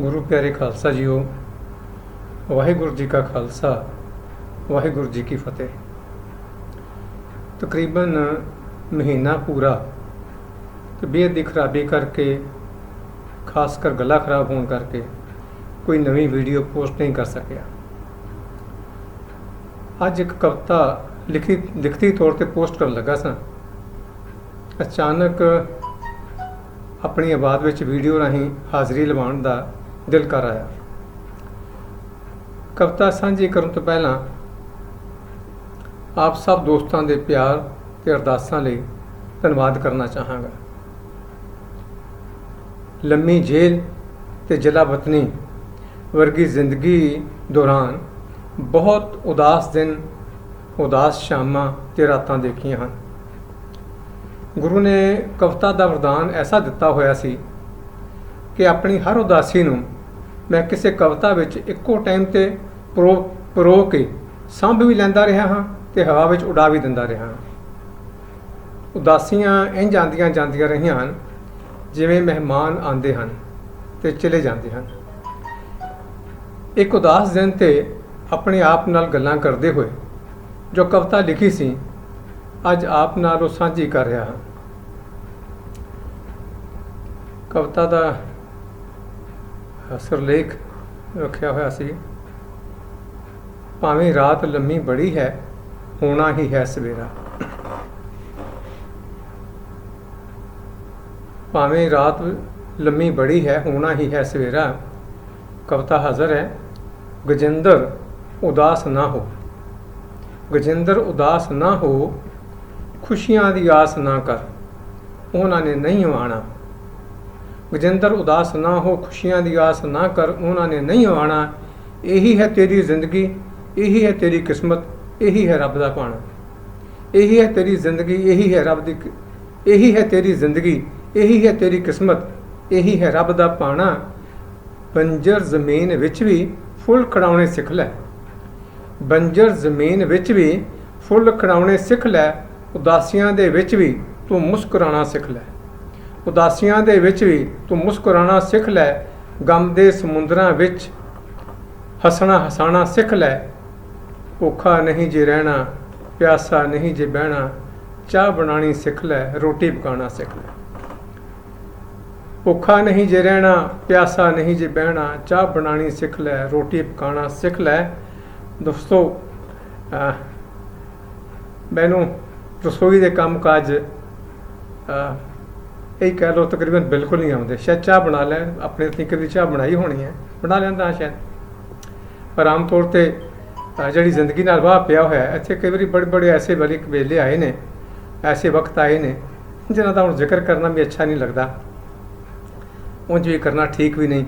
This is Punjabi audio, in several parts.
ਗੁਰੂ ਪਿਆਰੇ ਖਾਲਸਾ ਜੀਓ, ਵਾਹਿਗੁਰੂ ਜੀ ਕਾ ਖਾਲਸਾ, ਵਾਹਿਗੁਰੂ ਜੀ ਕੀ ਫਤਿਹ। ਤਕਰੀਬਨ ਮਹੀਨਾ ਪੂਰਾ ਤਬੀਅਤ ਦੀ ਖਰਾਬੀ ਕਰਕੇ, ਖਾਸ ਕਰ ਗਲਾ ਖਰਾਬ ਹੋਣ ਕਰਕੇ ਕੋਈ ਨਵੀਂ ਵੀਡੀਓ ਪੋਸਟ ਨਹੀਂ ਕਰ ਸਕਿਆ। ਅੱਜ ਇੱਕ ਕਵਿਤਾ ਲਿਖੀ, ਲਿਖਤੀ ਤੌਰ ਤੇ ਪੋਸਟ ਕਰਨ ਲੱਗਾ ਸਾਂ। ਅਚਾਨਕ ਆਪਣੀ ਆਵਾਜ਼ ਵਿੱਚ ਵੀਡੀਓ ਰਾਹੀਂ ਹਾਜ਼ਰੀ ਲਵਾਉਣ ਦਾ ਦਿਲ ਕਰ ਆਇਆ। ਕਵਿਤਾ ਸਾਂਝੀ ਕਰਨ ਤੋਂ ਪਹਿਲਾਂ ਆਪ ਸਭ ਦੋਸਤਾਂ ਦੇ ਪਿਆਰ ਤੇ ਅਰਦਾਸਾਂ ਲਈ ਧੰਨਵਾਦ ਕਰਨਾ ਚਾਹਾਂਗਾ। ਲੰਮੀ ਜੇਲ੍ਹ ਤੇ ਜਲਾ ਵਤਨੀ ਵਰਗੀ ਜ਼ਿੰਦਗੀ ਦੌਰਾਨ ਬਹੁਤ ਉਦਾਸ ਦਿਨ, ਉਦਾਸ ਸ਼ਾਮਾਂ ਤੇ ਰਾਤਾਂ ਦੇਖੀਆਂ ਹਨ। ਗੁਰੂ ਨੇ ਕਵਿਤਾ ਦਾ ਵਰਦਾਨ ਐਸਾ ਦਿੱਤਾ ਹੋਇਆ ਸੀ ਕਿ ਆਪਣੀ ਹਰ ਉਦਾਸੀ ਨੂੰ ਮੈਂ ਕਿਸੇ ਕਵਿਤਾ ਵਿੱਚ ਇੱਕੋ ਟਾਈਮ ਤੇ ਪਰੋ ਪਰੋ ਕੇ ਸੰਭ ਵੀ ਲੈਂਦਾ ਰਿਹਾ ਹਾਂ ਤੇ ਹਵਾ ਵਿੱਚ ਉਡਾ ਵੀ ਦਿੰਦਾ ਰਿਹਾ ਹਾਂ। ਉਦਾਸੀਆਂ ਇੰਝ ਆਉਂਦੀਆਂ ਜਾਂਦੀਆਂ ਰਹੀਆਂ ਹਨ, ਜਿਵੇਂ ਮਹਿਮਾਨ ਆਉਂਦੇ ਹਨ ਤੇ ਚਲੇ ਜਾਂਦੇ ਹਨ। ਇੱਕ ਉਦਾਸ ਦਿਨ ਤੇ ਆਪਣੇ ਆਪ ਨਾਲ ਗੱਲਾਂ ਕਰਦੇ ਹੋਏ ਜੋ ਕਵਿਤਾ ਲਿਖੀ ਸੀ, ਅੱਜ ਆਪ ਨਾਲ ਉਹ ਸਾਂਝੀ ਕਰ ਰਿਹਾ ਹਾਂ। ਕਵਿਤਾ ਦਾ ਸਿਰਲੇਖ ਰੱਖਿਆ ਹੋਇਆ ਸੀ। ਭਾਵੇਂ ਰਾਤ ਲੰਮੀ ਬੜੀ ਹੈ, ਹੋਣਾ ਹੀ ਹੈ ਸਵੇਰਾ। ਭਾਵੇਂ ਰਾਤ ਲੰਮੀ ਬੜੀ ਹੈ, ਹੋਣਾ ਹੀ ਹੈ ਸਵੇਰਾ। ਕਵਿਤਾ ਹਾਜ਼ਰ ਹੈ, ਗਜਿੰਦਰ ਉਦਾਸ ਨਾ ਹੋ। ਗਜਿੰਦਰ ਉਦਾਸ ਨਾ ਹੋ, ਖੁਸ਼ੀਆਂ ਦੀ ਆਸ ਨਾ ਕਰ। ਉਹਨਾਂ ਨੇ ਨਹੀਂ ਆਣਾ ਗਜਿੰਦਰ ਉਦਾਸ ਨਾ ਹੋ, ਖੁਸ਼ੀਆਂ ਦੀ ਆਸ ਨਾ ਕਰ, ਉਹਨਾਂ ਨੇ ਨਹੀਂ ਆਣਾ ਇਹੀ ਹੈ ਤੇਰੀ ਜ਼ਿੰਦਗੀ, ਇਹੀ ਹੈ ਤੇਰੀ ਕਿਸਮਤ, ਇਹੀ ਹੈ ਰੱਬ ਦਾ ਪਾਣਾ ਇਹੀ ਹੈ ਤੇਰੀ ਜ਼ਿੰਦਗੀ, ਇਹੀ ਹੈ ਰੱਬ ਦੀ ਇਹੀ ਹੈ ਤੇਰੀ ਜ਼ਿੰਦਗੀ, ਇਹੀ ਹੈ ਤੇਰੀ ਕਿਸਮਤ, ਇਹੀ ਹੈ ਰੱਬ ਦਾ ਪਾਣਾ ਬੰਜਰ ਜ਼ਮੀਨ ਵਿੱਚ ਵੀ ਫੁੱਲ ਖੜਾਉਣੇ ਸਿੱਖ ਲੈ। ਬੰਜਰ ਜ਼ਮੀਨ ਵਿੱਚ ਵੀ ਫੁੱਲ ਖੜਾਉਣੇ ਸਿੱਖ ਲੈ, ਉਦਾਸੀਆਂ ਦੇ ਵਿੱਚ ਵੀ ਤੂੰ ਮੁਸਕਰਾਣਾ ਸਿੱਖ ਲੈ। ਉਦਾਸੀਆਂ ਦੇ ਵਿੱਚ ਵੀ ਤੂੰ ਮੁਸਕਰਾਣਾ ਸਿੱਖ ਲੈ, ਗਮ ਦੇ ਸਮੁੰਦਰਾਂ ਵਿੱਚ ਹੱਸਣਾ ਹਸਾਣਾ ਸਿੱਖ ਲੈ। ਭੁੱਖਾ ਨਹੀਂ ਜੇ ਰਹਿਣਾ, ਪਿਆਸਾ ਨਹੀਂ ਜੇ ਬਹਿਣਾ, ਚਾਹ ਬਣਾਣੀ ਸਿੱਖ ਲੈ, ਰੋਟੀ ਪਕਾਉਣਾ ਸਿੱਖ ਲੈ। ਭੁੱਖਾ ਨਹੀਂ ਜੇ ਰਹਿਣਾ, ਪਿਆਸਾ ਨਹੀਂ ਜੇ ਬਹਿਣਾ, ਚਾਹ ਬਣਾਣੀ ਸਿੱਖ ਲੈ, ਰੋਟੀ ਪਕਾਉਣਾ ਸਿੱਖ ਲੈ। ਦੋਸਤੋ ਮੈਨੂੰ ਰਸੋਈ ਦੇ ਕੰਮ ਕਾਜ ਇਹ ਕਹਿ ਲਓ ਤਕਰੀਬਨ ਬਿਲਕੁਲ ਨਹੀਂ ਆਉਂਦੇ। ਸ਼ਾਇਦ ਚਾਹ ਬਣਾ ਲੈ ਆਪਣੇ ਤਰੀਕੇ ਦੀ ਚਾਹ ਬਣਾਈ ਹੋਣੀ ਹੈ। ਬਣਾ ਲੈਂਦਾ ਹਾਂ ਸ਼ਾਇਦ। ਪਰ ਆਮ ਤੌਰ ਤੇ ਜਿਹੜੀ ਜ਼ਿੰਦਗੀ ਨਾਲ ਵਾਹ ਪਿਆ ਹੋਇਆ ਇੱਥੇ ਕਈ ਵਾਰੀ ਬੜੇ ਬੜੇ ਐਸੇ ਵਾਲੇ ਵੇਲੇ ਆਏ ਨੇ ਐਸੇ ਵਕਤ ਆਏ ਨੇ ਜਿਨ੍ਹਾਂ ਦਾ ਹੁਣ ਜ਼ਿਕਰ ਕਰਨਾ ਵੀ ਅੱਛਾ ਨਹੀਂ ਲੱਗਦਾ। ਉਂਝ ਵੀ ਕਰਨਾ ਠੀਕ ਵੀ ਨਹੀਂ।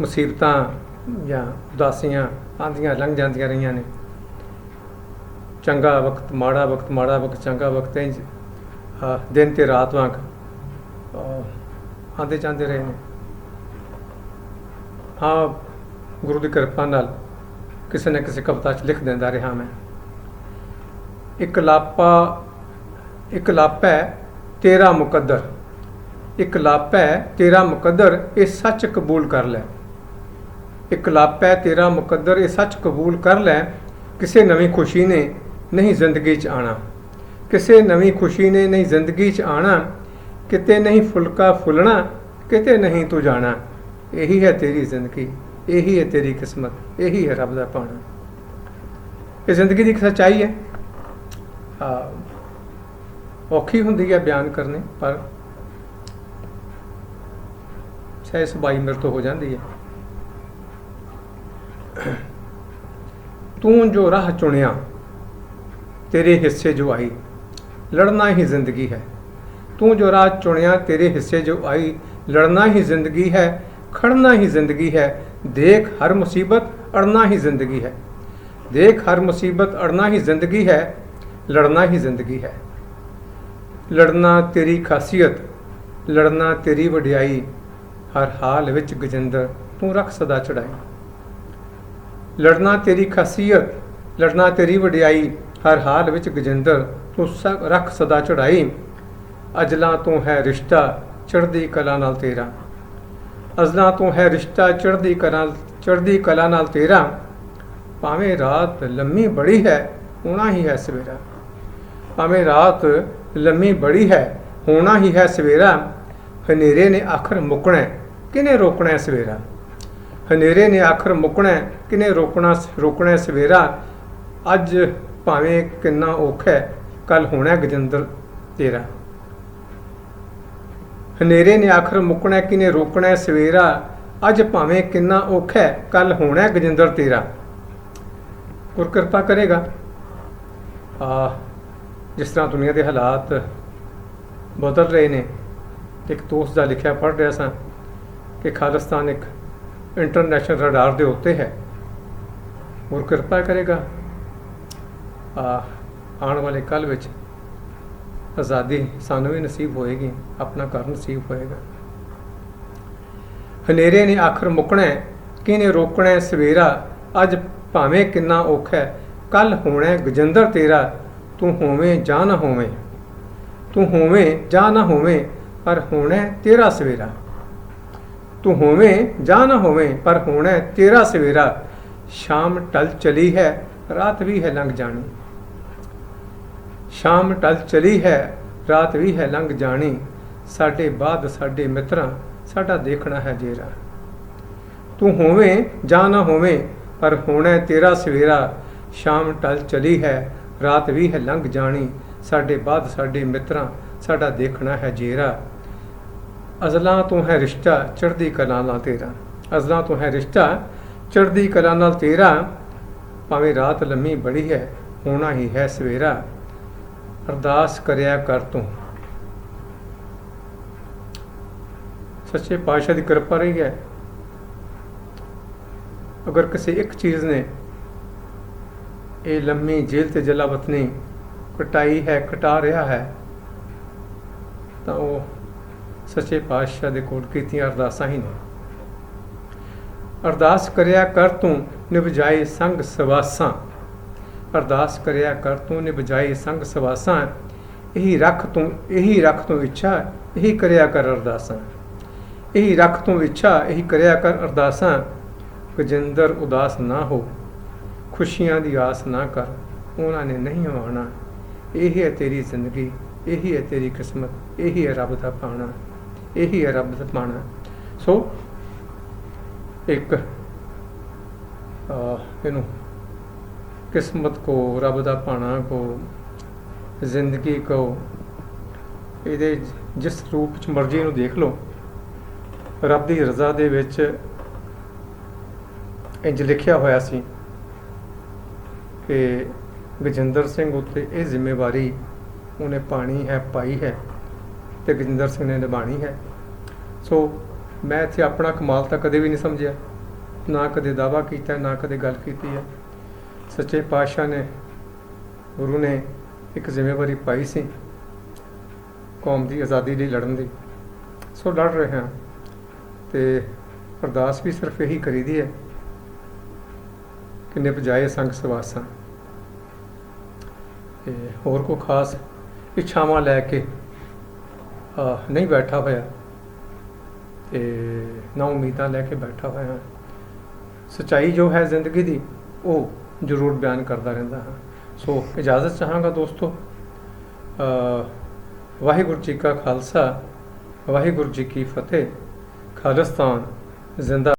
ਮੁਸੀਬਤਾਂ ਜਾਂ ਉਦਾਸੀਆਂ ਆਂਦੀਆਂ ਲੰਘ ਜਾਂਦੀਆਂ ਰਹੀਆਂ ਨੇ। ਚੰਗਾ ਵਕਤ ਮਾੜਾ ਵਕਤ ਮਾੜਾ ਵਕਤ ਚੰਗਾ ਵਕਤ ਇੰਜ ਅਹ, ਦਿਨ ਤੇ ਰਾਤ ਵਾਂਗ। ਅਹ, ਆਉਂਦੇ ਜਾਂਦੇ ਰਹੇ ਨੇ। ਹਾਂ ਗੁਰੂ ਦੀ ਕਿਰਪਾ ਨਾਲ ਕਿਸੇ ਨਾ ਕਿਸੇ ਕਵਿਤਾ 'ਚ ਲਿਖ ਦਿੰਦਾ ਰਿਹਾ ਮੈਂ। ਇੱਕ ਲਾਪਾ ਇੱਕ ਲਾਪਾ ਤੇਰਾ ਮੁਕੱਦਰ। ਇੱਕ ਲਾਪਾ ਹੈ ਤੇਰਾ ਮੁਕੱਦਰ ਇਹ ਸੱਚ ਕਬੂਲ ਕਰ ਲੈ। ਇੱਕ ਲਾਪਾ ਹੈ ਤੇਰਾ ਮੁਕੱਦਰ ਇਹ ਸੱਚ ਕਬੂਲ ਕਰ ਲੈ। ਕਿਸੇ ਨਵੀਂ ਖੁਸ਼ੀ ਨੇ ਨਹੀਂ ਜ਼ਿੰਦਗੀ 'ਚ ਆਣਾ ਕਿਸੇ ਨਵੀਂ ਖੁਸ਼ੀ ਨੇ ਨਹੀਂ ਜ਼ਿੰਦਗੀ 'ਚ ਆਣਾ, ਕਿਤੇ ਨਹੀਂ ਫੁਲਕਾ ਫੁੱਲਣਾ, ਕਿਤੇ ਨਹੀਂ ਤੂੰ ਜਾਣਾ। ਇਹੀ ਹੈ ਤੇਰੀ ਜ਼ਿੰਦਗੀ, ਇਹੀ ਹੈ ਤੇਰੀ ਕਿਸਮਤ, ਇਹੀ ਹੈ ਰੱਬ ਦਾ ਪਾਣਾ ਇਹ ਜ਼ਿੰਦਗੀ ਦੀ ਸੱਚਾਈ ਹੈ। ਔਖੀ ਹੁੰਦੀ ਹੈ ਬਿਆਨ ਕਰਨੇ, ਪਰ ਸਹਿ ਸੁਭਾਈ ਮੇਰੇ ਤੋਂ ਹੋ ਜਾਂਦੀ ਹੈ। ਤੂੰ ਜੋ ਰਾਹ ਚੁਣਿਆ, ਤੇਰੇ ਹਿੱਸੇ ਜੋ ਆਈ ਲੜਨਾ ਹੀ ਜ਼ਿੰਦਗੀ ਹੈ। ਤੂੰ ਜੋ ਰਾਹ ਚੁਣਿਆ, ਤੇਰੇ ਹਿੱਸੇ ਜੋ ਆਈ, ਲੜਨਾ ਹੀ ਜ਼ਿੰਦਗੀ ਹੈ, ਖੜਨਾ ਹੀ ਜ਼ਿੰਦਗੀ ਹੈ। ਦੇਖ ਹਰ ਮੁਸੀਬਤ, ਅੜਨਾ ਹੀ ਜ਼ਿੰਦਗੀ ਹੈ। ਦੇਖ ਹਰ ਮੁਸੀਬਤ, ਅੜਨਾ ਹੀ ਜ਼ਿੰਦਗੀ ਹੈ, ਲੜਨਾ ਹੀ ਜ਼ਿੰਦਗੀ ਹੈ। ਲੜਨਾ ਤੇਰੀ ਖਾਸੀਅਤ, ਲੜਨਾ ਤੇਰੀ ਵਡਿਆਈ, ਹਰ ਹਾਲ ਵਿੱਚ ਗਜਿੰਦਰ, ਤੂੰ ਰੱਖ ਸਦਾ ਚੜਾਈ ਲੜਨਾ ਤੇਰੀ ਖਾਸੀਅਤ, ਲੜਨਾ ਤੇਰੀ ਵਡਿਆਈ ਹਰ ਹਾਲ ਵਿੱਚ ਗਜਿੰਦਰ ਤੂੰ ਸ- ਰੱਖ ਸਦਾ ਚੜਾਈ ਅਜਲਾਂ ਤੋਂ ਹੈ ਰਿਸ਼ਤਾ ਚੜ੍ਹਦੀ ਕਲਾ ਨਾਲ ਤੇਰਾ। ਅਜ਼ਲਾਂ ਤੋਂ ਹੈ ਰਿਸ਼ਤਾ ਚੜ੍ਹਦੀ ਕਲਾ ਚੜ੍ਹਦੀ ਕਲਾ ਨਾਲ ਤੇਰਾ। ਭਾਵੇਂ ਰਾਤ ਲੰਮੀ ਬੜੀ ਹੈ ਹੋਣਾ ਹੀ ਹੈ ਸਵੇਰਾ। ਭਾਵੇਂ ਰਾਤ ਲੰਮੀ ਬੜੀ ਹੈ ਹੋਣਾ ਹੀ ਹੈ ਸਵੇਰਾ। ਹਨੇਰੇ ਨੇ ਆਖਰ ਮੁੱਕਣਾ ਹੈ, ਕਿਹਨੇ ਰੋਕਣਾ ਹੈ ਸਵੇਰਾ? ਹਨੇਰੇ ਨੇ ਆਖਰ ਮੁੱਕਣਾ ਹੈ, ਕਿਹਨੇ ਰੋਕਣਾ ਰੋਕਣਾ ਹੈ ਸਵੇਰਾ? ਅੱਜ ਭਾਵੇਂ ਕਿੰਨਾ ਔਖਾ ਹੈ ਕੱਲ ਹੋਣਾ ਗਜਿੰਦਰ ਤੇਰਾ। ਹਨੇਰੇ ਨੇ ਆਖਰ ਮੁੱਕਣਾ ਹੈ, ਰੋਕਣਾ ਸਵੇਰਾ ਅੱਜ ਭਾਵੇਂ ਕਿੰਨਾ ਔਖਾ ਹੈ ਕੱਲ ਹੋਣਾ ਗਜਿੰਦਰ ਤੇਰਾ। ਗੁਰ ਕਿਰਪਾ ਕਰੇਗਾ। ਆ ਜਿਸ ਤਰ੍ਹਾਂ ਦੁਨੀਆ ਦੇ ਹਾਲਾਤ ਬਦਲ ਰਹੇ ਨੇ ਇੱਕ ਦੋਸਤ ਦਾ ਲਿਖਿਆ ਪੜ੍ਹ ਰਿਹਾ ਸਾਂ ਕਿ ਖਾਲਿਸਤਾਨ ਇੱਕ ਇੰਟਰਨੈਸ਼ਨਲ ਰਡਾਰ ਦੇ ਉੱਤੇ ਹੈ। ਗੁਰ ਕਿਰਪਾ ਕਰੇਗਾ। ਆਉਣ ਵਾਲੇ ਕੱਲ ਵਿੱਚ ਆਜ਼ਾਦੀ ਸਾਨੂੰ ਵੀ ਨਸੀਬ ਹੋਏਗੀ ਆਪਣਾ ਘਰ ਨਸੀਬ ਹੋਏਗਾ। ਹਨੇਰੇ ਨੇ ਆਖਰ ਮੁੱਕਣਾ ਹੈ, ਰੋਕਣਾ ਸਵੇਰਾ? ਅੱਜ ਭਾਵੇਂ ਕਿੰਨਾ ਔਖਾ ਹੈ ਕੱਲ ਹੋਣਾ ਹੈ ਗਜਿੰਦਰ ਤੇਰਾ ਤੂੰ ਹੋਵੇਂ ਜਾਂ ਨਾ ਹੋਵੇਂ। ਤੂੰ ਹੋਵੇਂ ਜਾਂ ਨਾ ਹੋਵੇਂ ਪਰ ਹੋਣਾ ਤੇਰਾ ਸਵੇਰਾ। ਤੂੰ ਹੋਵੇਂ ਜਾਂ ਨਾ ਹੋਵੇਂ ਪਰ ਹੋਣਾ ਤੇਰਾ ਸਵੇਰਾ। ਸ਼ਾਮ ਟਲ ਚਲੀ ਹੈ ਰਾਤ ਵੀ ਹੈ ਲੰਘ ਜਾਣੀ। ਸ਼ਾਮ ਟਲ ਚਲੀ ਹੈ, ਰਾਤ ਵੀ ਹੈ ਲੰਘ ਜਾਣੀ। ਸਾਡੇ ਬਾਅਦ ਸਾਡੇ ਮਿੱਤਰਾਂ, ਸਾਡਾ ਦੇਖਣਾ ਹੈ ਜੇਰਾ। ਤੂੰ ਹੋਵੇਂ ਜਾਂ ਨਾ ਹੋਵੇਂ, ਪਰ ਹੋਣਾ ਹੈ ਤੇਰਾ ਸਵੇਰਾ। ਸ਼ਾਮ ਟਲ ਚਲੀ ਹੈ, ਰਾਤ ਵੀ ਹੈ ਲੰਘ ਜਾਣੀ। ਸਾਡੇ ਬਾਅਦ ਸਾਡੇ ਮਿੱਤਰਾਂ, ਸਾਡਾ ਦੇਖਣਾ ਹੈ ਜੇਰਾ। ਅਜ਼ਲਾਂ ਤੋਂ ਹੈ ਰਿਸ਼ਤਾ ਚੜ੍ਹਦੀ ਕਲਾ ਨਾਲ ਤੇਰਾ। ਅਜ਼ਲਾਂ ਤੋਂ ਹੈ ਰਿਸ਼ਤਾ ਚੜ੍ਹਦੀ ਕਲਾ ਨਾਲ ਤੇਰਾ। ਭਾਵੇਂ ਰਾਤ ਲੰਮੀ ਬੜੀ ਹੈ, ਹੋਣਾ ਹੀ ਹੈ ਸਵੇਰਾ। ਅਰਦਾਸ ਕਰਿਆ ਕਰ ਤੂੰ। ਸੱਚੇ ਪਾਤਸ਼ਾਹ ਦੀ ਕਿਰਪਾ ਰਹੀ ਹੈ। ਅਗਰ ਕਿਸੇ ਇੱਕ ਚੀਜ਼ ਨੇ ਇਹ ਲੰਮੀ ਜੇਲ੍ਹ ਤੇ ਜਲਾ ਵਤਨੀ ਕਟਾਈ ਹੈ, ਕਟਾ ਰਿਹਾ ਹੈ, ਤਾਂ ਉਹ ਸੱਚੇ ਪਾਤਸ਼ਾਹ ਦੇ ਕੋਲ ਕੀਤੀਆਂ ਅਰਦਾਸਾਂ ਹੀ ਨੇ। ਅਰਦਾਸ ਕਰਿਆ ਕਰ ਤੂੰ, ਨਿਭਜਾਏ ਸੰਗ ਸਵਾਸਾਂ। ਅਰਦਾਸ ਕਰਿਆ ਕਰ, ਤੂੰ ਬਜਾਏ ਸੰਗ ਸਵਾਸਾਂ। ਇਹੀ ਰੱਖ ਤੂੰ, ਇਹੀ ਰੱਖ ਤੂੰ ਇੱਛਾ, ਇਹੀ ਕਰਿਆ ਕਰ ਅਰਦਾਸਾਂ। ਇਹੀ ਰੱਖ ਤੂੰ ਇੱਛਾ, ਇਹੀ ਕਰਿਆ ਕਰ ਅਰਦਾਸਾਂ। ਗਜਿੰਦਰ ਉਦਾਸ ਨਾ ਹੋ, ਖੁਸ਼ੀਆਂ ਦੀ ਆਸ ਨਾ ਕਰ, ਉਹਨਾਂ ਨੇ ਨਹੀਂ ਆਉਣਾ। ਇਹੀ ਹੈ ਤੇਰੀ ਜ਼ਿੰਦਗੀ, ਇਹੀ ਹੈ ਤੇਰੀ ਕਿਸਮਤ, ਇਹੀ ਹੈ ਰੱਬ ਦਾ ਪਾਣਾ, ਇਹੀ ਹੈ ਰੱਬ ਦਾ ਪਾਣਾ। ਸੋ, ਇੱਕ ਇਹਨੂੰ ਕਿਸਮਤ ਕੋ, ਰੱਬ ਦਾ ਭਾਣਾ ਕੋ, ਜ਼ਿੰਦਗੀ ਕੋ। ਇਹਦੇ ਜਿਸ ਰੂਪ ਚ ਮਰਜ਼ੀ ਨੂੰ ਦੇਖ ਲਓ। ਰੱਬ ਦੀ ਰਜ਼ਾ ਦੇ ਵਿੱਚ ਇੰਜ ਲਿਖਿਆ ਹੋਇਆ ਸੀ ਕਿ ਗਜਿੰਦਰ ਸਿੰਘ ਉੱਤੇ ਇਹ ਜ਼ਿੰਮੇਵਾਰੀ ਉਹਨੇ ਪਾਣੀ ਹੈ, ਪਾਈ ਹੈ ਤੇ ਗਜਿੰਦਰ ਸਿੰਘ ਨੇ ਨਿਭਾਣੀ ਹੈ। ਸੋ ਮੈਂ ਇੱਥੇ ਆਪਣਾ ਕਮਾਲ ਤਾਂ ਕਦੇ ਵੀ ਨਹੀਂ ਸਮਝਿਆ। ਨਾ ਕਦੇ ਦਾਵਾ ਕੀਤਾ, ਨਾ ਕਦੇ ਗੱਲ ਕੀਤੀ ਹੈ। ਸੱਚੇ ਪਾਤਸ਼ਾਹ ਨੇ, ਗੁਰੂ ਨੇ ਇੱਕ ਜ਼ਿੰਮੇਵਾਰੀ ਪਾਈ ਸੀ ਕੌਮ ਦੀ ਆਜ਼ਾਦੀ ਲਈ ਲੜਨ ਦੀ। ਸੋ ਲੜ ਰਹੇ ਹਾਂ ਤੇ ਅਰਦਾਸ ਵੀ ਸਿਰਫ ਇਹੀ ਕਰੀਦੀ ਹੈ ਕਿ ਨਿਪਜਾਏ ਸੰਗ ਸਵਾਸਾਂ। ਤੇ ਹੋਰ ਕੋ ਖਾਸ ਇੱਛਾਵਾਂ ਲੈ ਕੇ ਨਹੀਂ ਬੈਠਾ ਹੋਇਆ ਤੇ ਨਾ ਉਮੀਦਾਂ ਲੈ ਕੇ ਬੈਠਾ ਹੋਇਆ। ਸਚਾਈ ਜੋ ਹੈ ਜ਼ਿੰਦਗੀ ਦੀ, ਉਹ ਜ਼ਰੂਰ ਬਿਆਨ ਕਰਦਾ ਰਹਿੰਦਾ ਹਾਂ। ਸੋ ਇਜਾਜ਼ਤ ਚਾਹਾਂਗਾ ਦੋਸਤੋ। ਵਾਹਿਗੁਰੂ ਜੀ ਕਾ ਖਾਲਸਾ, ਵਾਹਿਗੁਰੂ ਜੀ ਕੀ ਫਤਿਹ। ਖਾਲਿਸਤਾਨ ਜ਼ਿੰਦਾ